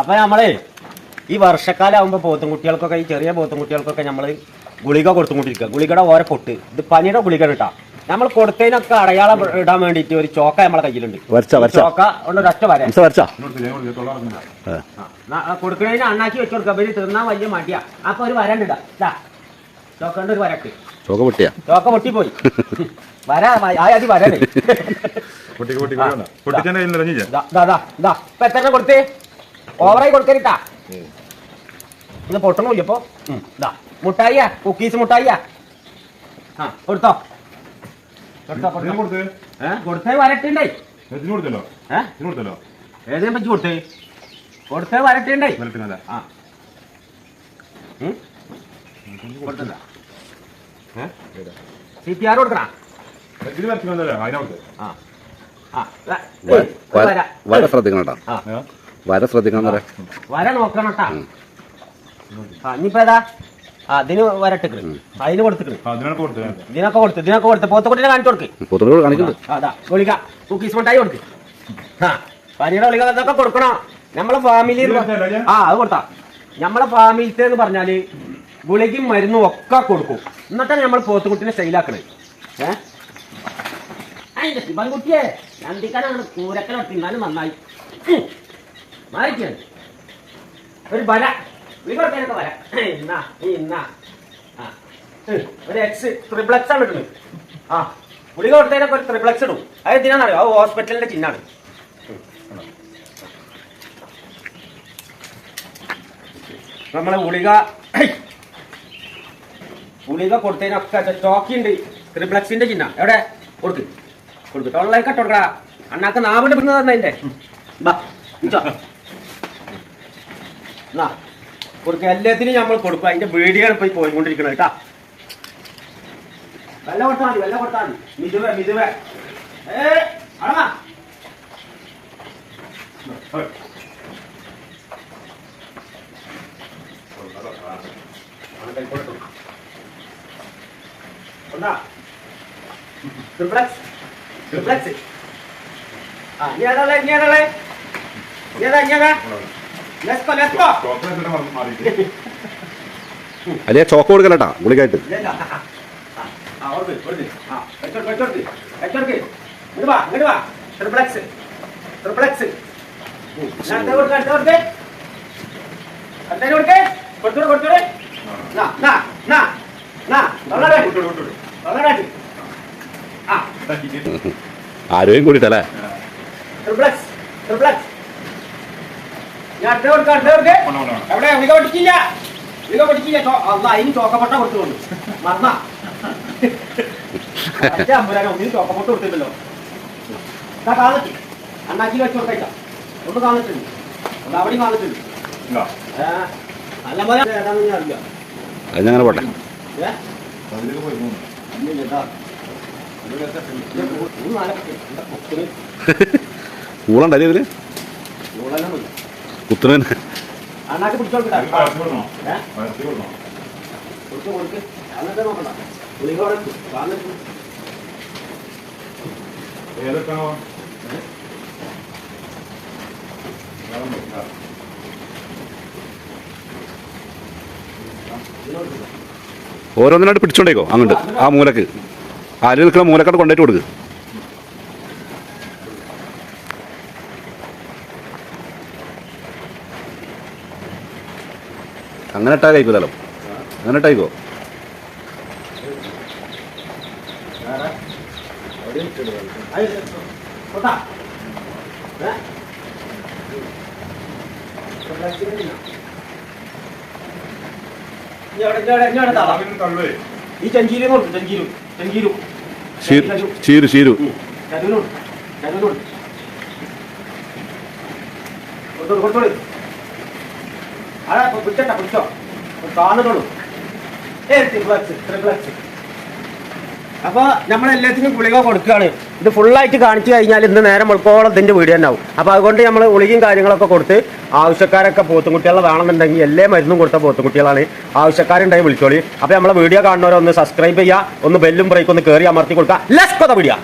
അപ്പൊ നമ്മൾ ഈ വർഷക്കാലം ആകുമ്പോ പോത്തും കുട്ടികൾക്കൊക്കെ ഈ ചെറിയ പോത്തും കുട്ടികൾക്കൊക്കെ നമ്മൾ ഗുളിക കൊടുത്തുകൊണ്ടിരിക്കുക. ഗുളികയുടെ ഓരോ പൊട്ട്. ഇത് പനിയുടെ ഗുളിക കിട്ടാ. നമ്മൾ കൊടുത്തതിനൊക്കെ അടയാളം ഇടാൻ വേണ്ടിട്ട് ഒരു ചോക്ക നമ്മളെ കയ്യിലുണ്ട്. ചോക്ക കൊണ്ട് ഒരൊറ്റ വര. കൊടുക്കണതിന് അണ്ണാക്കി വെച്ചു കൊടുക്കുക പിന്നെ തിന്നാൻ വലിയ മടിയാ. അപ്പൊ ഒരു വരണ്ടിടാ ചോക്കണ്ട് ഒരു വരട്ട് ചോക്ക പൊട്ടിയാ? ചോക്ക പൊട്ടിപ്പോയി. വരാ ആദ്യം കൊടുത്തേ? ഓവറായി കൊടുക്കരുട്ടാ. ഇത് പൊട്ടണില്ല ഇപ്പൊ മുട്ടായി മുട്ടായിയാ? കുക്കീസ് മുട്ടായി ആ കൊടുത്തോ. കൊടുത്തോ കൊടുത്തോ. കൊടുത്ത്? വരട്ടുണ്ടേ. കൊടുത്തല്ലോ? കൊടുത്തല്ലോ? പറ്റി കൊടുത്തേ? കൊടുത്തേ വരട്ടുണ്ടേ. ആ? കൊടുത്തല്ല? സി പി ആർ കൊടുക്കണ? ശ്രദ്ധിക്കണം? വര ശ്രദ്ധിക്കണം പറയാം. വര നോക്കണം കേട്ടാ ആ ഇനിയിപ്പോ ഏതാ? ആ ഇതിന് വരട്ടിക്കണ് അതിന് കൊടുത്തിക്കണ്. ആ, ഇതിനൊക്കെ കൊടുത്ത് ഇതിനൊക്കെ കൊടുത്ത് പോത്തക്കുട്ടിനെ കാണിച്ചു കൊടുക്ക്. പൊതുവെ കാണിക്കുന്നുണ്ട് ആ, അതാ ഗുളിക കുക്കീസ് മിഠായി കൊടുക്ക്. ആ പനിയുടെ കൊടുക്കണോ. നമ്മളെ ഫാമിലി? ആ അത് കൊടുത്താ. നമ്മളെ ഫാമിലിത്തെ എന്ന് പറഞ്ഞാൽ ഗുളികയും മരുന്നും ഒക്കെ കൊടുക്കും. എന്നിട്ടാണ് നമ്മൾ പോത്തുകുട്ടിനെ ശൈലാക്കണത് ഏഹ് അതിന്റെ ശിവൻകുട്ടിയെ കൂരക്കനെ കൂരക്കല തിന്നാലും നന്നായി. മാറിക്കാണ് ഒരു വര. ഇവിടത്തേനൊക്കെ വര. ഇന്നാ ഈ ഇന്നാ. ആ. ഒരു എക്സ് ത്രിപ്ലക്സ് ആണ് ഇടുന്നത്. ആ. ഗുളിക കൊടുത്തതിനൊക്കെ ഒരു ത്രിപ്ലക്സ് ഇടും. അത് എന്തിനാണെന്നറിയോ? അത് ഹോസ്പിറ്റലിന്റെ ചിഹ്നമാണ്. നമ്മളെ ഗുളിക ഗുളിക കൊടുത്തതിനൊക്കെ ചോക്കിയുണ്ട് ഉണ്ട് ട്രിപ്ലക്സിന്റെ ചിഹ്നം. എവിടെ? കൊടുക്ക്. കൊടുക്ക്. തൊള്ളേക്ക് കൊടുക്കടാ അണ്ണാക്ക് നാവിന്റെ പിന്നെ തന്നെ അതിന്റെ. ബാ എന്നാ കൊടുക്കുക എല്ലാത്തിനും നമ്മൾ കൊടുക്കുക അതിന്റെ വീഡിയോ പോയി പോയിക്കൊണ്ടിരിക്കണം കേട്ടാ. വെല്ല കൊടുത്താൽ മതി വെല്ല കൊടുത്താൽ മതി. മിതുവേ മിതുവേ. ഏ ആ ഇനി ഏതാളെ ഇനി ഏതാളെ ഇനി ഏതാ? ലെസ്കോ ലെസ്കോ ചോക്ലേറ്റ് ഇട്ട് മാറി- മാറിയിട്ട് അല്ലേ ചോക്ക കൊടുക്കലട്ടാ ഗുളികായിട്ട് ഇല്ല ആ ഞാൻ അടുത്ത കൊടുക്ക അടുത്ത കൊടുക്കേ. വേണ്ട, വേണ്ട, വേണ്ട. എവിടെ? വിക പഠിക്കില്ല വിക പഠിക്കില്ല ചോ- അല്ല അതിന് ചോക്കപ്പട്ട കൊടുത്തുകൊണ്ട് മറന്ന. അമ്പരാനോ ഒന്നിന് ചോക്കപ്പട്ട കൊടുത്തില്ലല്ലോ. ഇതാ കാണിട്ട് അണ്ണാക്കി വെച്ച് കൊടുത്തേക്കാം ഒന്ന് കാണിട്ടുണ്ട് ഒന്ന് അവിടെയും കാണിട്ടുണ്ട് ഇല്ല. ഏ, നല്ല പോലെ ഏതാണെന്ന് ഞാൻ അറിയാം. അത് ഞങ്ങനെ പോട്ടെ. ഏ? അതിലേക്ക് ഇല്ല. ഓരോന്നിനായിട്ട് പിടിച്ചോണ്ടേക്കോ അങ്ങോട്ട് ആ മൂലക്ക്. ആര് നിൽക്കുന്ന മൂലക്കാട്ട് കൊണ്ടായിട്ട് കൊടുക്ക് അങ്ങനെ ഇട്ടാ കഴിക്കൂലല്ലോ അങ്ങനെ ഇട്ടായിക്കോ വേറെ എവിടെയും ഇട്ടിടുക. അയ് കൊട്ടാ. ഏ? ഇനി എവിടെ- ഇനി എവിടെ- ഇനി ഇട്ടാകോ അങ്ങനെ ഇട്ടായിക്കോ ചീരുണ്ട് ഈ ചെഞ്ചീരും കൊടുക്കും ചെഞ്ചീരും ചെഞ്ചീരും. ചീരു ചീരു. ചീരു ചരുവിനോട് ചരുവിനോട് കൊടുത്തോളൂ കൊടുത്തോളൂ. അതാ പിടിച്ചോട്ടാ പിടിച്ചോ കാണുന്നുള്ളൂ ഏ ട്രിപ്ലക്സ് ട്രിപ്ലക്സ് അപ്പൊ നമ്മൾ എല്ലാത്തിനും ഗുളിക കൊടുക്കുകയാണ്. ഇത് ഫുള്ളായിട്ട് കാണിച്ചു കഴിഞ്ഞാൽ ഇന്ന് നേരം വെളുക്കോളം ഇതിന്റെ വീട് തന്നെ ആവും. അപ്പൊ അതുകൊണ്ട് നമ്മൾ ഗുളികയും കാര്യങ്ങളൊക്കെ കൊടുത്ത് ആവശ്യക്കാരൊക്കെ പോത്തുംകുട്ടികളെ വേണമെന്നുണ്ടെങ്കിൽ എല്ലാ മരുന്നും കൊടുത്ത പോത്തുംകുട്ടികളാണ്. ആവശ്യക്കാരുണ്ടായി വിളിച്ചോളി. അപ്പൊ നമ്മളെ വീഡിയോ കാണുന്നവരെ ഒന്ന് സബ്സ്ക്രൈബ് ചെയ്യുക. ഒന്ന് ബെല്ലും ബ്രേക്ക് ഒന്ന് കയറി അമർത്തി കൊടുക്കുക. Let's go to video.